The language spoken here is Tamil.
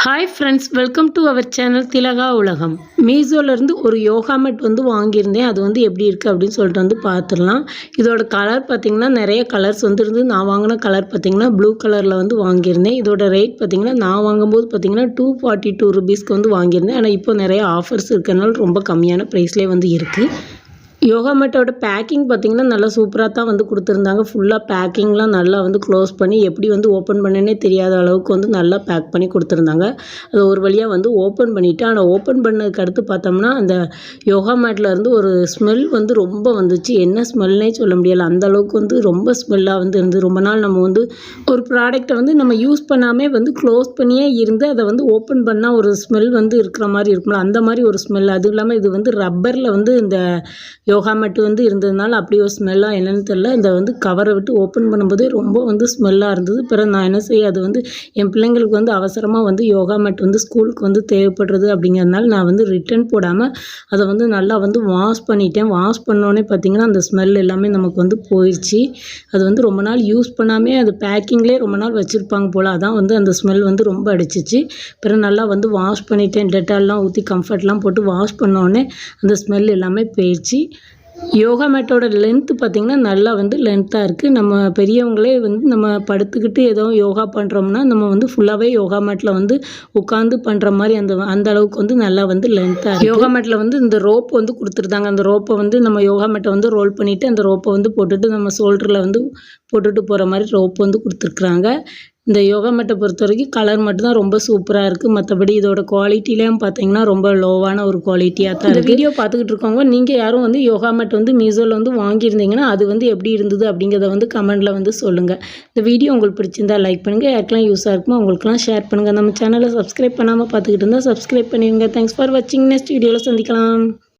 Hi friends welcome to our channel Thilaga உலகம் மீசோலேருந்து ஒரு யோகா மெட் வந்து வாங்கியிருந்தேன் அது வந்து எப்படி இருக்குது அப்படின்னு சொல்லிட்டு வந்து பார்த்துடலாம் இதோட கலர் பார்த்திங்கன்னா நிறைய கலர்ஸ் வந்து இருந்து நான் வாங்கின கலர் பார்த்திங்கன்னா ப்ளூ கலரில் வந்து வாங்கியிருந்தேன் இதோட ரேட் பார்த்திங்கன்னா நான் வாங்கும்போது பார்த்திங்கன்னா டூ ஃபார்ட்டி டூ ருபீஸ்க்கு வந்து வாங்கியிருந்தேன் ஆனால் இப்போ நிறைய ஆஃபர்ஸ் இருக்கிறதுனால ரொம்ப கம்மியான ப்ரைஸ்லேயே வந்து இருக்குது யோகா மேட்டோட பேக்கிங் பார்த்திங்கன்னா நல்லா சூப்பராக தான் வந்து கொடுத்துருந்தாங்க. ஃபுல்லாக பேக்கிங்லாம் நல்லா வந்து க்ளோஸ் பண்ணி எப்படி வந்து ஓப்பன் பண்ணனே தெரியாத அளவுக்கு வந்து நல்லா பேக் பண்ணி கொடுத்துருந்தாங்க. அது ஒரு வழியாக வந்து ஓப்பன் பண்ணிவிட்டு ஆனால் ஓப்பன் பண்ணதுக்கு அடுத்து பார்த்தோம்னா அந்த யோகா மேட்டில் இருந்து ஒரு ஸ்மெல் வந்து ரொம்ப வந்துச்சு. என்ன ஸ்மெல்னே சொல்ல முடியலை. அந்த அளவுக்கு வந்து ரொம்ப ஸ்மெல்லாக வந்து இருந்து ரொம்ப நாள் நம்ம வந்து ஒரு ப்ராடக்ட்டை வந்து நம்ம யூஸ் பண்ணாமல் வந்து க்ளோஸ் பண்ணியே இருந்து அதை வந்து ஓப்பன் பண்ணால் ஒரு ஸ்மெல் வந்து இருக்கிற மாதிரி இருக்கும்ல. அந்த மாதிரி ஒரு ஸ்மெல் அதுவும் இல்லாமல் இது வந்து ரப்பரில் வந்து இந்த யோகா மேட்டு வந்து இருந்ததுனால அப்படி ஒரு ஸ்மெல்லாக என்னென்னு தெரில இந்த வந்து கவரை விட்டு ஓப்பன் பண்ணும்போதே ரொம்ப வந்து ஸ்மெல்லாக இருந்தது. பிறகு நான் என்ன செய்ய அது வந்து என் பிள்ளைங்களுக்கு வந்து அவசரமாக வந்து யோகா மேட் வந்து ஸ்கூலுக்கு வந்து தேவைப்படுறது அப்படிங்கிறதுனால நான் வந்து ரிட்டர்ன் போடாமல் அதை வந்து நல்லா வந்து வாஷ் பண்ணிட்டேன். வாஷ் பண்ணோடனே பார்த்திங்கன்னா அந்த ஸ்மெல் எல்லாமே நமக்கு வந்து போயிடுச்சு அது வந்து ரொம்ப நாள் யூஸ் பண்ணாமே அது பேக்கிங்லேயே ரொம்ப நாள் வச்சுருப்பாங்க போல். அதான் வந்து அந்த ஸ்மெல் வந்து ரொம்ப அடிச்சிச்சு. பிறகு நல்லா வந்து வாஷ் பண்ணிட்டேன். டெட்டால்லாம் ஊற்றி கம்ஃபர்ட்லாம் போட்டு வாஷ் பண்ணோடனே அந்த ஸ்மெல் எல்லாமே போயிடுச்சு யோகா மேட்டோட லென்த்து பார்த்திங்கன்னா நல்லா வந்து லென்த்தாக இருக்குது நம்ம பெரியவங்களே வந்து நம்ம படுத்துக்கிட்டு ஏதோ யோகா பண்ணுறோம்னா நம்ம வந்து ஃபுல்லாகவே யோகா மேட்டில் வந்து உட்காந்து பண்ணுற மாதிரி அந்த அந்த அளவுக்கு வந்து நல்லா வந்து லென்த்தாக இருக்குது யோகா மேட்டில் வந்து இந்த ரோப் வந்து கொடுத்துருந்தாங்க. அந்த ரோப்பை வந்து நம்ம யோகா மேட்டை வந்து ரோல் பண்ணிவிட்டு அந்த ரோப்பை வந்து போட்டுட்டு நம்ம ஷோல்டரில் வந்து போட்டுட்டு போகிற மாதிரி ரோப் வந்து கொடுத்துருக்குறாங்க. இந்த யோகா மேட்டை பொறுத்த வரைக்கும் கலர் மட்டும்தான் ரொம்ப சூப்பராக இருக்குது மற்றபடி இதோட குவாலிட்டிலேயும் பார்த்தீங்கன்னா ரொம்ப லோவான ஒரு குவாலிட்டியாக தான் இந்த வீடியோ பார்த்துக்கிட்டு இருக்கவங்க நீங்கள் யாரும் வந்து யோகா மேட் வந்து மீஷோவில் வந்து வாங்கியிருந்தீங்கன்னா அது வந்து எப்படி இருந்தது அப்படிங்கிறத வந்து கமெண்ட்டில் வந்து சொல்லுங்கள் இந்த வீடியோ உங்களுக்கு பிடிச்சிருந்தா லைக் பண்ணுங்கள் யாருக்கெல்லாம் யூஸாக இருக்குமோ அவங்களுக்குலாம் ஷேர் பண்ணுங்கள் நம்ம சேனலை சப்ஸ்கிரைப் பண்ணாமல் பார்த்துக்கிட்டு இருந்தால் சப்ஸ்கிரைப் பண்ணிடுங்க. தேங்க்ஸ் ஃபார் வாட்சிங் நெக்ஸ்ட் வீடியோவில் சந்திக்கலாம்.